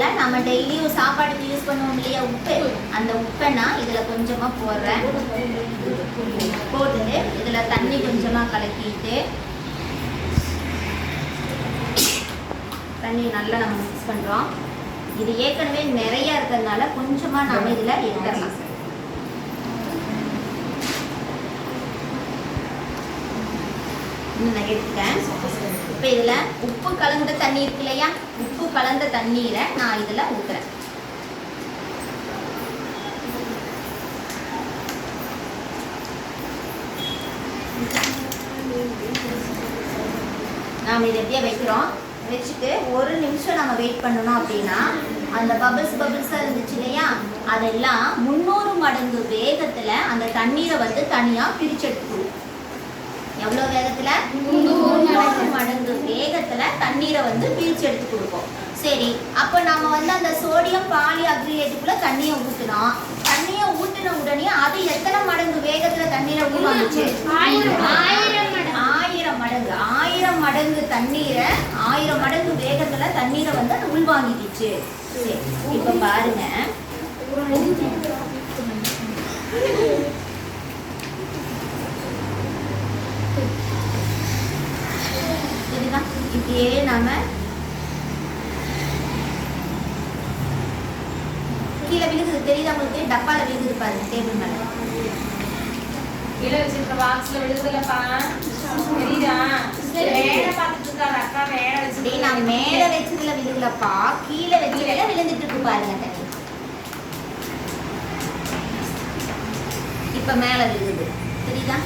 இதில் நம்ம டெய்லியும் சாப்பாடுக்கு யூஸ் பண்ணுவோம் இல்லையா உப்பு? அந்த உப்பை நான் இதில் கொஞ்சமாக போடுறேன். போட்டு இதில் தண்ணி கொஞ்சமாக கலக்கிட்டு தண்ணி நல்லா நம்ம மிக்ஸ் பண்ணுறோம் இது ஏற்கனவே நிறையா இருக்கிறதுனால கொஞ்சமாக நம்ம இதில் எடுத்துடலாம். நான் எடுத்துட்டேன் இப்போ இதில் உப்பு கலந்த தண்ணி இருக்கு இல்லையா? உப்பு கலந்த தண்ணீரை நான் இதில் ஊற்றுறேன் நாம் இதை எப்படியே வைக்கிறோம்? வச்சுட்டு ஒரு நிமிஷம் நம்ம வெயிட் பண்ணணும் அப்படின்னா அந்த பபிள்ஸ் பபிள்ஸாக இருந்துச்சு இல்லையா? அதெல்லாம் முன்னூறு மடங்கு வேகத்தில் அந்த தண்ணீரை வந்து தனியாக பிரிச்செடுத்து எவ்வளோ வேகத்தில்? மடங்கு வேகத்தில் தண்ணீரை வந்து பிரித்து எடுத்து கொடுக்கும். சரி அப்போ நாம வந்து அந்த சோடியம் பாலி அக்ரிலேட்டுக்குள்ள தண்ணியை ஊற்றினோம் தண்ணியை ஊற்றின உடனே அது எத்தனை மடங்கு வேகத்தில் தண்ணீரை உள்வாங்குச்சு ஆயிரம், மடங்கு. ஆயிரம் மடங்கு. தண்ணீரை ஆயிரம் மடங்கு வேகத்துல தண்ணீரை வந்து அது உள்வாங்கிக்கிச்சு. இப்போ பாருங்க. இப்படியே நாம கீழே விழுகுது. தெரியுதா உங்களுக்கு? டப்பால விழுகுது பாருங்க டேபிள் மேல. கீழே வச்சிருக்க பாக்ஸ்ல விழுதுலப்பா தெரியுதா? மேல பாத்துட்டு இருக்காரு அக்கா மேல டேய் வச்சிருக்கேன் நான் மேல வச்சதுல விழுகலப்பா. கீழே வச்சதுல விழுந்துட்டு இருக்கு பாருங்க தண்ணி இப்ப மேல விழுகுது. தெரியுதா?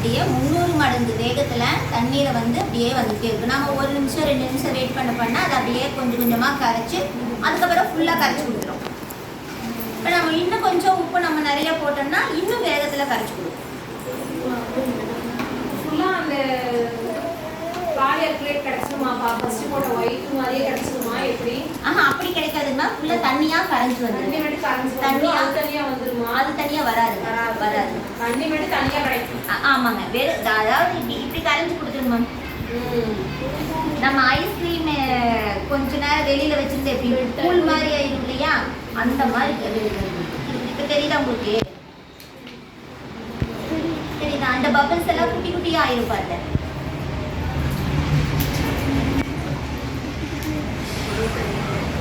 அப்படியே முந்நூறு மடங்கு வேகத்தில் தண்ணீரை வந்து அப்படியே வந்துட்டே இருக்கு. நம்ம ஒரு நிமிஷம் ரெண்டு நிமிஷம் வெயிட் பண்ண பண்ணால் அது அப்படியே கொஞ்சம் கொஞ்சமாக கரைச்சி அதுக்கப்புறம் ஃபுல்லாக கரைச்சி கொடுத்துரும். இப்போ நம்ம இன்னும் கொஞ்சம் உப்பு நம்ம நிறைய போட்டோம்னா இன்னும் வேகத்தில் கரைச்சி கொடுக்கும். ஃபுல்லாக அந்த பாலியல் பிளேட் கிடைச்சிருமாப்பா ஃபுல்லா தண்ணியா கரைஞ்சு தண்ணி வந்துடும் தண்ணியா? அது தனியா வந்துருமா? அது தனியா வராது. வராது. தண்ணி மட்டும் தனியா கிடைக்கும் ஆமாங்க. வெறும் அதாவது இப்படி இப்படி கரைஞ்சு கொடுத்துருங்க மேம் ம். நம்ம ஐஸ்கிரீம் கொஞ்ச நேரம் வெளியில வச்சிருந்து எப்படி? கூல் மாதிரி ஆயிடும் இல்லையா? அந்த மாதிரி இப்ப தெரியுதா உங்களுக்கு? தெரியுதா? அந்த பபிள்ஸ் எல்லாம் குட்டி குட்டியா ஆயிரும் பாருங்க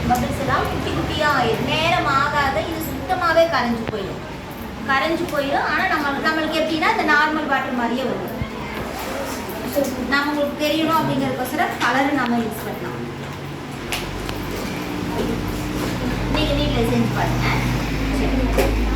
பபிள்ஸ் எல்லாம் குட்டி குட்டியா நேரம் ஆகாத இது சுத்தமாவே கரைஞ்சு போயிடும். கரைஞ்சு போயிடும். ஆனா நம்ம நம்மளுக்கு எப்படின்னா இந்த நார்மல் வாட்டர் மாதிரியே வரும். நம்மளுக்கு தெரியணும் அப்படிங்கிறதுக்கோசரம் கலர் நம்ம யூஸ் பண்ணலாம். நீங்க வீட்டில் செஞ்சு பாருங்க.